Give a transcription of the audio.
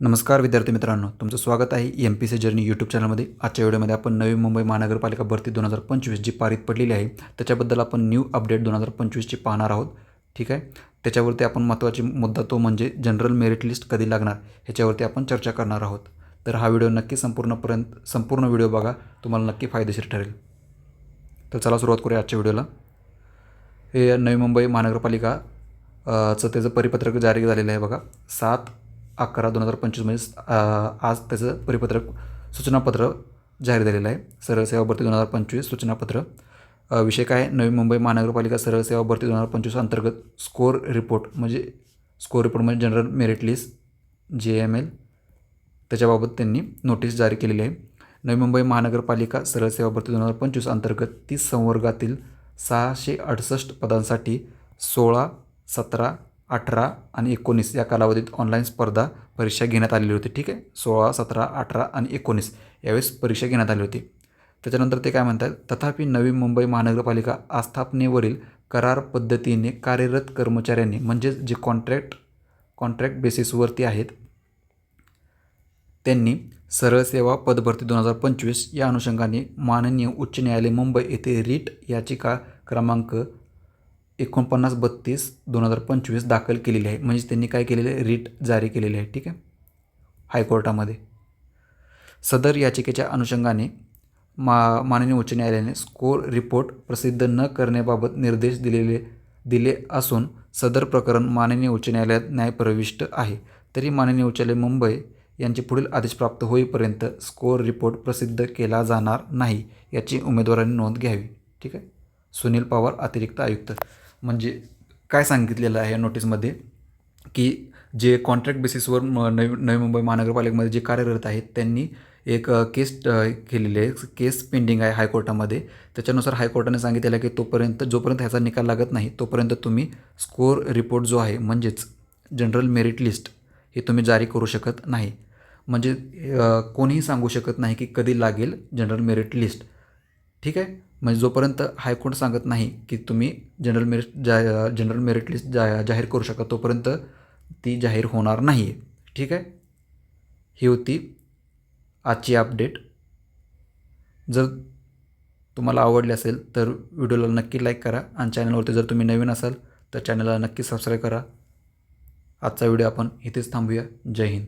नमस्कार विद्यार्थी मित्रांनो तुमचं स्वागत आहे M P C journey YouTube चॅनलमध्ये आजच्या व्हिडिओमध्ये आपण नवी मुंबई महानगरपालिका भरती दोन हजार पंचवीस जी पारित पडलेली आहे त्याच्याबद्दल आपण न्यू अपडेट दोन हजार पंचवीसची पाहणार आहोत. ठीक आहे? त्याच्यावरती आपण महत्त्वाची मुद्दा तो म्हणजे जनरल मेरिट लिस्ट कधी लागणार ह्याच्यावरती आपण चर्चा करणार आहोत. तर हा व्हिडिओ नक्की संपूर्णपर्यंत संपूर्ण व्हिडिओ बघा तुम्हाला नक्की फायदेशीर ठरेल. तर चला सुरुवात करूया आजच्या व्हिडिओला. हे नवी मुंबई महानगरपालिका चं त्याचं परिपत्रक जारी झालेलं आहे बघा सात अकरा दोन हजार पंचवीस म्हणजे आज त्याचं परिपत्रक सूचनापत्र जाहीर झालेलं आहे. सरळ सेवा भरती दोन हजार पंचवीस सूचनापत्र. विषय काय नवी मुंबई महानगरपालिका सरळ सेवा भरती दोन हजार पंचवीस अंतर्गत स्कोर रिपोर्ट म्हणजे स्कोर रिपोर्ट म्हणजे जनरल मेरिट लिस्ट जे एम एल. त्याच्याबाबत त्यांनी नोटीस जारी केलेली आहे. नवी मुंबई महानगरपालिका सरळ सेवा भरती दोन हजार पंचवीस अंतर्गत तीस संवर्गातील सहाशे अडुसष्ट पदांसाठी सोळा सतरा अठरा आणि एकोणीस या कालावधीत ऑनलाईन स्पर्धा परीक्षा घेण्यात आलेली होती. ठीक आहे? सोळा सतरा अठरा आणि एकोणीस यावेळेस परीक्षा घेण्यात आली होती. त्याच्यानंतर ते काय म्हणतात? तथापि नवी मुंबई महानगरपालिका आस्थापनेवरील करार पद्धतीने कार्यरत कर्मचाऱ्यांनी म्हणजेच जे कॉन्ट्रॅक्ट कॉन्ट्रॅक्ट बेसिसवरती आहेत त्यांनी सरळ सेवा पदभरती दोन हजार पंचवीस या अनुषंगाने माननीय उच्च न्यायालय मुंबई येथे रीट याचिका क्रमांक एकोणपन्नास बत्तीस दोन हजार पंचवीस दाखल केलेली आहे. म्हणजे त्यांनी काय केलेलं आहे? रीट जारी केलेली आहे ठीक आहे? हायकोर्टामध्ये. सदर याचिकेच्या अनुषंगाने मा माननीय उच्च न्यायालयाने स्कोर रिपोर्ट प्रसिद्ध न करण्याबाबत निर्देश दिलेले दिले असून सदर प्रकरण माननीय उच्च न्यायालयात न्यायप्रविष्ट आहे. तरी माननीय उच्च न्यायालय मुंबई यांचे पुढील आदेश प्राप्त होईपर्यंत स्कोर रिपोर्ट प्रसिद्ध केला जाणार नाही याची उमेदवारांनी नोंद घ्यावी ठीक आहे? सुनील पवार अतिरिक्त आयुक्त. म्हणजे काय सांगितलेलं आहे या नोटीसमध्ये की जे कॉन्ट्रॅक्ट बेसिसवर म नवी नवी मुंबई महानगरपालिकेमध्ये जे कार्यरत आहेत त्यांनी एक केस केलेली आहे. केस पेंडिंग आहे हायकोर्टामध्ये. त्याच्यानुसार हायकोर्टाने सांगितलेलं आहे की तोपर्यंत जोपर्यंत ह्याचा निकाल लागत नाही तोपर्यंत तुम्ही स्कोर रिपोर्ट जो आहे म्हणजेच जनरल मेरिट लिस्ट हे तुम्ही जारी करू शकत नाही. म्हणजे कोणीही सांगू शकत नाही की कधी लागेल जनरल मेरिट लिस्ट ठीक आहे? म्हणजे जोपर्यंत हायकोर्ट सांगत नाही की तुम्ही जनरल मेरिट जा जनरल मेरिट लिस्ट जा जाहीर करू शकता तोपर्यंत ती जाहीर होणार नाही आहे ठीक आहे? ही होती आजची अपडेट जर तुम्हाला आवडले असेल तर व्हिडिओला नक्की लाईक करा आणि चॅनलवरती जर तुम्ही नवीन असाल तर चॅनलला नक्की सबस्क्राईब करा. आजचा व्हिडिओ आपण इथेच थांबूया. जय हिंद.